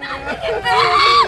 nothing in there.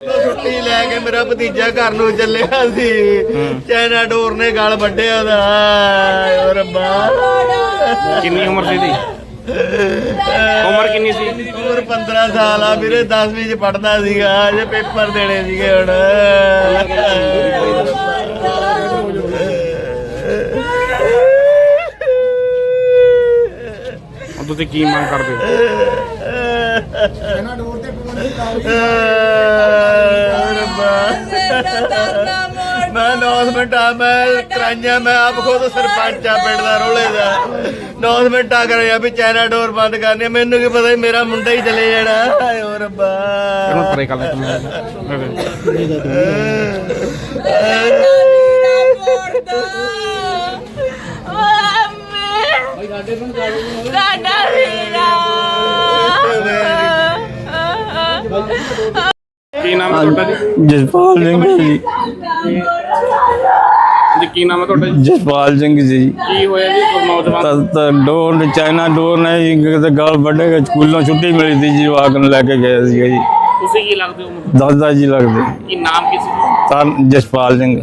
ਛੁੱਟੀ ਲੈ ਕੇ ਮੇਰਾ ਭਤੀਜਾ ਘਰ ਨੂੰ ਚੱਲਿਆ ਸੀ। ਚਾਈਨਾ ਡੋਰ ਨੇ ਗਲ ਵੱਢਿਆ ਉਹਦਾ। ਓ ਰੱਬਾ। ਕਿੰਨੀ ਉਮਰ ਸੀ ਦੀ ਉਮਰ ਕਿੰਨੀ ਸੀ? ਉਮਰ 15 ਸਾਲ ਆ ਵੀਰੇ 10ਵੀਂ ਚ ਪੜਦਾ ਸੀਗਾ ਜੇ ਪੇਪਰ ਦੇਣੇ ਸੀਗੇ ਹੁਣ। ਹੁਣ ਤੁਸੀਂ ਕੀ ਮੰਗ ਕਰਦੇ ਹੋ? ਮੈਂ ਅਨਾਉਂਸਮੈਂਟ ਆ ਮੈਂ ਕਰਾਈਆਂ ਮੈਂ ਆਪ ਖੁਦ ਸਰਪੰਚ ਆ ਪਿੰਡ ਦਾ ਰੋਲੇ ਦਾ। ਅਨਾਉਂਸਮੈਂਟ ਆ ਕਰਾਇਆ ਵੀ ਚਾਈਨਾ ਡੋਰ ਬੰਦ ਕਰਨੀ। ਮੈਨੂੰ ਕੀ ਪਤਾ ਮੇਰਾ ਮੁੰਡਾ ਹੀ ਚਲੇ ਜਾਣਾ। ਹਾਏ ਓ ਰੱਬਾ। ਇਹਨੂੰ ਪਰੇ ਕਰ ਲੈ ਸਾਡਾ ਵੀਰਾ। ਕੀ ਨਾਮ ਹੈ ਤੁਹਾਡਾ ਜੀ? ਜਸਪਾਲ ਸਿੰਘ ਜੀ। ਜੀ ਕੀ ਨਾਮ ਹੈ ਤੁਹਾਡਾ ਜੀ? ਜਸਪਾਲ ਸਿੰਘ ਜੀ। ਕੀ ਹੋਇਆ ਜੀ ਕੋਈ ਨੌਜਵਾਨ? ਤਾਂ ਤਾਂ ਡੋਰ ਨੇ ਚਾਈਨਾ ਡੋਰ ਨੇ ਜੀ ਕਿਤੇ ਗਲ ਵੱਢੇ ਸਕੂਲੋਂ ਛੁੱਟੀ ਮਿਲੀ ਸੀ ਜੀ ਜਵਾਕ ਨੂੰ ਲੈ ਕੇ ਗਏ ਸੀਗਾ ਜੀ। ਤੁਸੀਂ ਕੀ ਲੱਗਦੇ ਹੋ ਦਾਦਾ ਜੀ ਲੱਗਦੇ। ਕੀ ਨਾਮ ਕੀ ਸੀ? ਤਾਂ ਜਸਪਾਲ ਸਿੰਘ।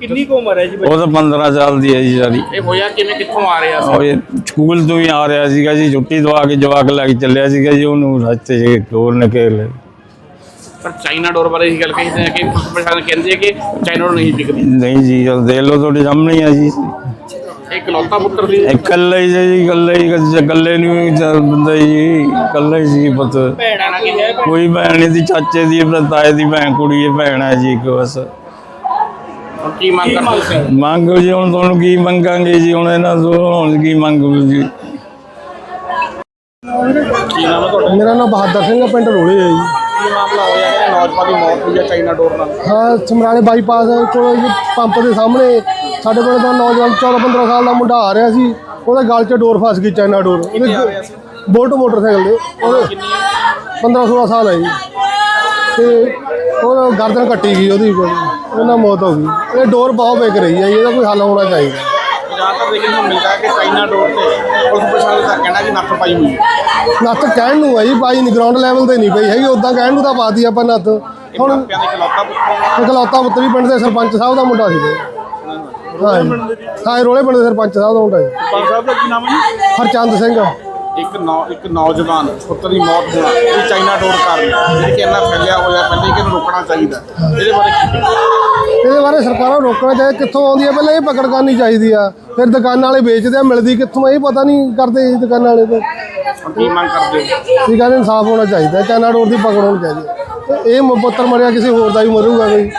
ਕਿੰਨੀ ਕੁ ਉਮਰ ਹੈ ਜੀ ਉਹ ਤਾਂ 15 ਸਾਲ ਦੀ ਹੈ ਜੀ ਸਾਰੀ। ਇਹ ਹੋਇਆ ਕਿਵੇਂ ਕਿੱਥੋਂ ਆ ਰਿਹਾ ਉਹ ਸੀ ਇਹ ਸਕੂਲ ਤੋਂ ਹੀ ਆ ਰਿਹਾ ਸੀਗਾ ਜੀ ਛੁੱਟੀ ਦਵਾ ਕੇ ਜਵਾਕ ਲੈ ਕੇ ਚੱਲਿਆ ਸੀਗਾ ਜੀ ਉਹਨੂੰ ਰਸਤੇ 'ਚ ਡੋਰ ਨੇ ਘੇਰ ਲਿਆ। ਪਰ ਚਾਈਨਾ ਡੋਰ ਬਾਰੇ ਇਹ ਗੱਲ ਕਹੀ ਹੈ ਕਿ ਪ੍ਰਸ਼ਾਸਨ ਕਹਿੰਦੇ ਕਿ ਚਾਈਨਾ ਡੋਰ ਨਹੀਂ ਵਿਕਦੀ। ਨਹੀਂ ਜੀ ਉਹ ਦੇਖ ਲਓ ਤੁਹਾਡੇ ਸਾਹਮਣੇ ਹੀ ਆ ਜੀ। ਇਕਲੌਤਾ ਪੁੱਤਰ ਸੀ। ਇਕੱਲੇ ਹੀ ਜੀ ਇਕੱਲੇ ਹੀ ਇਕੱਲੇ ਨੂੰ ਹੀ ਚੱਲ ਬੰਦਾ ਜੀ ਇਕੱਲੇ ਹੀ ਸੀ ਪੁੱਤ। ਭੈਣਾਂ ਨਾਲ ਕੀ ਹੈ? ਕੋਈ ਭੈਣ ਨਹੀਂ ਦੀ ਚਾਚੇ ਦੀ ਆਪਣੇ ਤਾਏ ਦੀ ਭੈਣ ਕੁੜੀ ਹੈ ਭੈਣ ਹੈ ਜੀ ਇੱਕ ਬਸ। ਕੀ ਮੰਗ ਕਰਦੇ ਮੰਗੋ ਜੀ ਹੁਣ ਤੁਹਾਨੂੰ ਕੀ ਮੰਗਾਂਗੇ ਜੀ ਹੁਣ ਇਹਨਾਂ ਤੋਂ ਹੁਣ ਕੀ ਮੰਗੋ ਜੀ। ਮੇਰਾ ਨਾਮ ਬਹਾਦਰ ਸਿੰਘ ਪਿੰਡ ਰੋਲੇ ਹੈ ਜੀ। ਕੀ ਮਾਮਲਾ ਹੋਇਆ? ਕਿ ਨੌਜਵਾਨ ਦੀ ਮੌਤ ਹੋਈ ਹੈ ਚਾਈਨਾ ਡੋਰ ਨਾਲ। ਹਾਂ ਸਮਰਾਲੇ ਬਾਈਪਾਸ ਕੋਲ ਪੰਪ ਦੇ ਸਾਹਮਣੇ। ਸਾਡੇ ਪਿੰਡ ਦਾ ਨੌਜਵਾਨ 14 15 ਸਾਲ ਦਾ ਮੁੰਡਾ ਆ ਰਿਹਾ ਸੀ। ਉਹਦੇ ਗਲ 'ਚ ਡੋਰ ਫਸ ਗਈ ਚਾਈਨਾ ਡੋਰ। ਬੋਲਟ ਮੋਟਰਸਾਈਕਲ ਦੇ। ਉਹਦੇ 15 16 ਸਾਲ ਹੈ ਜੀ। ਤੇ ਉਹ ਗਰਦਨ ਕੱਟੀ ਗਈ ਉਹਦੀ ਉਹਨਾਂ ਮੌਤ ਹੋ ਗਈ। ਇਹ ਡੋਰ ਬਹੁਤ ਵਿਕ ਰਹੀ ਹੈ ਇਹਦਾ ਕੋਈ ਹੱਲ ਹੋਣਾ ਚਾਹੀਦਾ। ਜ਼ਿਆਦਾਤਰ ਦੇਖਣ ਨੂੰ ਮਿਲਦਾ ਹੈ ਕਿ ਚਾਈਨਾ ਡੋਰ ਤੇ ਪੁਲਿਸ ਪ੍ਰਸ਼ਾਸਨ ਦਾ ਕਹਿਣਾ ਕਿ ਨੱਥ ਪਾਈ ਹੋਈ ਹੈ। ਨੱਥ ਕਹਿਣ ਨੂੰ ਜੀ ਪਾਈ ਨਹੀਂ ਗਰਾਊਂਡ ਲੈਵਲ ਤੇ ਨਹੀਂ ਪਈ ਹੈਗੀ ਉਦਾਂ ਕਹਿਣ ਨੂੰ ਤਾਂ ਪਾਤੀ ਆਪਾਂ ਨੱਥ। ਹੁਣ ਪੁੱਤਰ ਇਕਲੌਤਾ ਪੁੱਤਰੀ ਪਿੰਡ ਦੇ ਸਰਪੰਚ ਸਾਹਿਬ ਦਾ ਮੁੰਡਾ ਸੀ ਹਾਂ ਰੋਲੇ ਪਿੰਡ ਦੇ ਸਰਪੰਚ ਸਾਹਿਬ ਦਾ ਮੁੰਡਾ ਜੀ ਸਰਪੰਚ ਸਾਹਿਬ ਦਾ ਕੀ ਨਾਮ ਹੈ ਜੀ? ਹਰਚੰਦ ਸਿੰਘ। ਇੱਕ ਨੌ ਇੱਕ ਨੌਜਵਾਨ ਪੁੱਤਰ ਦੀ ਮੌਤ ਹੋਣਾ ਇਹ ਚਾਈਨਾ ਡੋਰ ਕਾਰਨ ਜਿਹੜੀ ਕਿ ਇੰਨਾ ਫੈਲਿਆ ਹੋਇਆ ਪਹਿਲੇ ਕਿ ਇਹਨੂੰ ਰੋਕਣਾ ਚਾਹੀਦਾ। ਇਹਦੇ ਬਾਰੇ ਕੀ? ਇਹਦੇ ਬਾਰੇ ਸਰਕਾਰਾਂ ਨੂੰ ਰੋਕਣਾ ਚਾਹੀਦਾ ਕਿੱਥੋਂ ਆਉਂਦੀ ਹੈ ਪਹਿਲਾਂ ਇਹ ਪਕੜ ਕਰਨੀ ਚਾਹੀਦੀ ਆ। ਫਿਰ ਦੁਕਾਨਾਂ ਵਾਲੇ ਵੇਚਦੇ ਆ ਮਿਲਦੀ ਕਿੱਥੋਂ ਇਹ ਪਤਾ ਨਹੀਂ ਕਰਦੇ ਇਹ ਦੁਕਾਨਾਂ ਵਾਲੇ ਤੇ। ਕੀ ਮੰਗ ਕਰਦੇ ਹੋ? ਠੀਕ ਕਹਿੰਦੇ ਇਨਸਾਫ ਹੋਣਾ ਚਾਹੀਦਾ ਚਾਈਨਾ ਡੋਰ ਦੀ ਪਕੜ ਹੋਣੀ ਚਾਹੀਦੀ ਹੈ। ਤੇ ਇਹ ਮ- ਪੁੱਤਰ ਮਰਿਆ ਕਿਸੇ ਹੋਰ ਦਾ ਵੀ ਮਰੂਗਾ ਕੋਈ।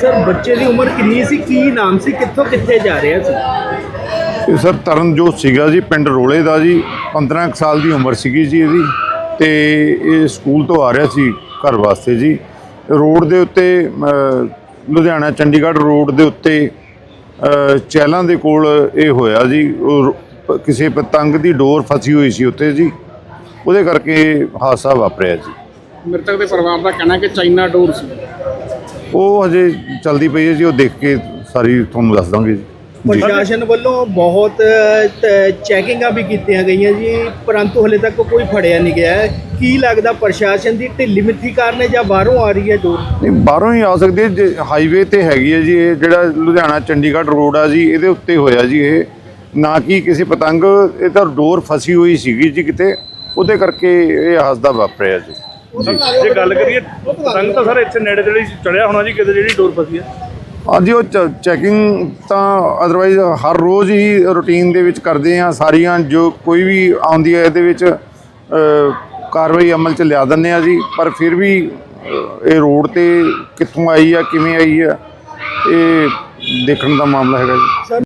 ਸਰ ਬੱਚੇ ਦੀ ਉਮਰ ਕਿੰਨੀ ਸੀ? ਕੀ ਨਾਮ ਸੀ? ਕਿੱਥੋਂ ਕਿੱਥੇ ਜਾ ਰਿਹਾ ਸੀ? ਇਹ ਸਰ ਤਰਨਜੋਤ ਸੀਗਾ ਜੀ ਪਿੰਡ ਰੋਲੇ ਦਾ ਜੀ। 15 ਕੁ ਸਾਲ ਦੀ ਉਮਰ ਸੀਗੀ ਜੀ ਇਹਦੀ। ਤੇ ਇਹ ਸਕੂਲ ਤੋਂ ਆ ਰਿਹਾ ਸੀ ਘਰ ਵਾਸਤੇ ਜੀ। ਰੋਡ ਦੇ ਉੱਤੇ ਲੁਧਿਆਣਾ ਚੰਡੀਗੜ੍ਹ ਰੋਡ ਦੇ ਉੱਤੇ ਚਹਿਲਾਂ ਦੇ ਕੋਲ ਇਹ ਹੋਇਆ ਜੀ। ਕਿਸੇ ਪਤੰਗ ਦੀ ਡੋਰ ਫਸੀ ਹੋਈ ਸੀ ਉੱਤੇ ਜੀ। ਉਹਦੇ ਕਰਕੇ ਹਾਦਸਾ ਵਾਪਰਿਆ ਜੀ। ਮ੍ਰਿਤਕ ਦੇ ਪਰਿਵਾਰ ਦਾ ਕਹਿਣਾ ਕਿ ਚਾਈਨਾ ਡੋਰ ਸੀ। ਉਹ ਹਜੇ ਚਲਦੀ ਪਈ ਹੈ ਜੀ ਉਹ ਦੇਖ ਕੇ ਸਾਰੀ ਤੁਹਾਨੂੰ ਦੱਸ ਦਾਂਗੇ ਜੀ। ਪ੍ਰਸ਼ਾਸਨ ਵੱਲੋਂ ਬਹੁਤ ਚੈਕਿੰਗਾਂ ਵੀ ਕੀਤੀਆਂ ਗਈਆਂ ਜੀ ਪਰੰਤੂ ਹਲੇ ਤੱਕ ਕੋਈ ਫੜਿਆ ਨਹੀਂ ਗਿਆ। ਕੀ ਲੱਗਦਾ ਪ੍ਰਸ਼ਾਸਨ ਦੀ ਢਿੱਲੀ ਮਿੱਠੀ ਕਾਰਨ ਹੈ ਜਾਂ ਬਾਹਰੋਂ ਆ ਰਹੀ ਹੈ ਡੋਰ ਨਹੀਂ ਬਾਹਰੋਂ ਹੀ ਆ ਸਕਦੀ ਹੈ ਜੇ ਹਾਈਵੇ ਤੇ ਹੈਗੀ ਹੈ ਜੀ ਇਹ ਜਿਹੜਾ ਲੁਧਿਆਣਾ ਚੰਡੀਗੜ੍ਹ ਰੋਡ ਆ ਜੀ ਇਹਦੇ ਉੱਤੇ ਹੋਇਆ ਜੀ ਇਹ। ਨਾ ਕਿ ਕਿਸੇ ਪਤੰਗ ਇਹ ਤਾਂ ਡੋਰ ਫਸੀ ਹੋਈ ਸੀਗੀ ਜੀ ਕਿਤੇ ਉਹਦੇ ਕਰਕੇ ਇਹ ਹਾਦਸਾ ਵਾਪਰਿਆ ਜੀ। ਜੇ ਗੱਲ ਕਰੀਏ ਪਤੰਗ ਤਾਂ ਸਰ ਇੱਥੇ ਨੇੜੇ ਤੇੜੇ ਚੜਿਆ ਹੋਣਾ ਜੀ ਕਿਤੇ ਜਿਹੜੀ ਡੋਰ ਫਸੀ ਹੈ। ਹਾਂਜੀ, ਉਹ ਚੈਕਿੰਗ ਤਾਂ ਅਦਰਵਾਈਜ਼ ਹਰ ਰੋਜ਼ ਹੀ ਰੂਟੀਨ ਦੇ ਵਿੱਚ ਕਰਦੇ ਆ ਸਾਰੀਆਂ ਜੋ ਕੋਈ ਵੀ ਆਉਂਦੀ ਹੈ ਇਹਦੇ ਵਿੱਚ ਕਾਰਵਾਈ ਅਮਲ ਚ ਲਿਆ ਦਿੰਦੇ ਆ ਜੀ। ਪਰ ਫਿਰ ਵੀ ਇਹ ਰੋਡ ਤੇ ਕਿੱਥੋਂ ਆਈ ਆ, ਕਿਵੇਂ ਆਈ ਆ, ਇਹ ਦੇਖਣ ਦਾ ਮਾਮਲਾ ਹੈਗਾ ਜੀ।